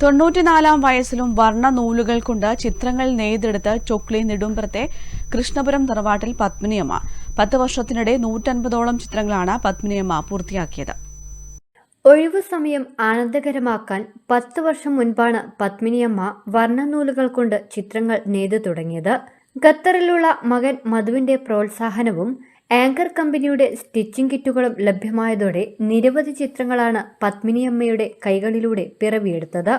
തൊണ്ണൂറ്റിനാലാം വയസ്സിലും വർണ നൂലുകൾ കൊണ്ട് ചിത്രങ്ങൾ നെയ്തെടുത്ത് ചൊക്ലി നെടുമ്പുറത്തെ കൃഷ്ണപുരം തറവാട്ടിൽ പത്മിനിയമ്മ. പത്ത് വർഷത്തിനിടെ നൂറ്റൻപതോളം ചിത്രങ്ങളാണ് പത്മിനിയമ്മ പൂർത്തിയാക്കിയത്. ഒഴിവു സമയം ആനന്ദകരമാക്കാൻ പത്ത് വർഷം മുൻപാണ് പത്മിനിയമ്മ വർണനൂലുകൾ കൊണ്ട് ചിത്രങ്ങൾ നെയ്തു തുടങ്ങിയത്. ഖത്തറിലുള്ള മകൻ മധുവിന്റെ പ്രോത്സാഹനവും ആങ്കർ കമ്പനിയുടെ സ്റ്റിച്ചിങ് കിറ്റുകളും ലഭ്യമായതോടെ നിരവധി ചിത്രങ്ങളാണ് പത്മിനിയമ്മയുടെ കൈകളിലൂടെ പിറവിയെടുത്തത്.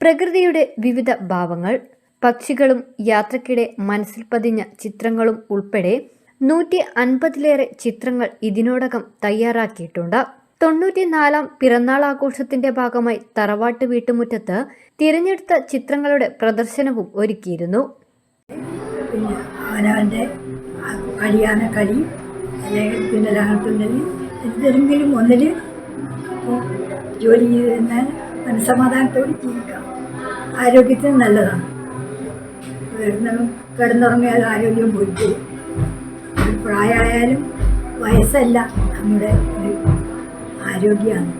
പ്രകൃതിയുടെ വിവിധ ഭാവങ്ങൾ പക്ഷികളും യാത്രക്കിടെ മനസ്സിൽ പതിഞ്ഞ ചിത്രങ്ങളും ഉൾപ്പെടെ നൂറ്റി അൻപതിലേറെ ചിത്രങ്ങൾ ഇതിനോടകം തയ്യാറാക്കിയിട്ടുണ്ട്. തൊണ്ണൂറ്റിനാലാം പിറന്നാൾ ആഘോഷത്തിന്റെ ഭാഗമായി തറവാട്ട് വീട്ടുമുറ്റത്ത് തിരഞ്ഞെടുത്ത ചിത്രങ്ങളുടെ പ്രദർശനവും ഒരുക്കിയിരുന്നു. പിന്നെ അവനവന്റെ കളി അല്ലെങ്കിൽ തുന്നൽ എന്തെങ്കിലും ഒന്നിൽ ജോലി ചെയ്താൽ മനസ്സമാധാനത്തോടെ ജീവിക്കാം. ആരോഗ്യത്തിന് നല്ലതാണ്. കിടന്ന് കിടന്നുറങ്ങിയാൽ ആരോഗ്യം പോയിട്ട് പ്രായമായാലും വയസ്സല്ല. നമ്മുടെ ഒരു ആരോഗ്യമാണ്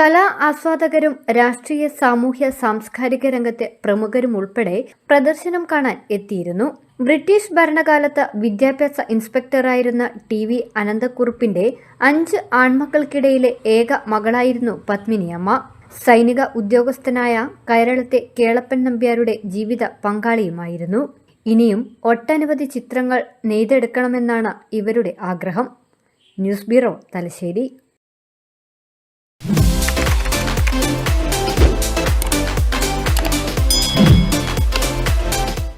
കലാ ആസ്വാദകരും രാഷ്ട്രീയ സാമൂഹ്യ സാംസ്കാരിക രംഗത്തെ പ്രമുഖരും ഉൾപ്പെടെ പ്രദർശനം കാണാൻ എത്തിയിരുന്നു. ബ്രിട്ടീഷ് ഭരണകാലത്ത് വിദ്യാഭ്യാസ ഇൻസ്പെക്ടറായിരുന്ന ടി വി അനന്തക്കുറുപ്പിന്റെ അഞ്ച് ആൺമക്കൾക്കിടയിലെ ഏക മകളായിരുന്നു പത്മിനിയമ്മ. സൈനിക ഉദ്യോഗസ്ഥനായ കേരളത്തെ കേളപ്പൻ നമ്പ്യാരുടെ ജീവിത പങ്കാളിയുമായിരുന്നു. ഇനിയും ഒട്ടനവധി ചിത്രങ്ങൾ നെയ്തെടുക്കണമെന്നാണ് ഇവരുടെ ആഗ്രഹം. News bureau Thalassery.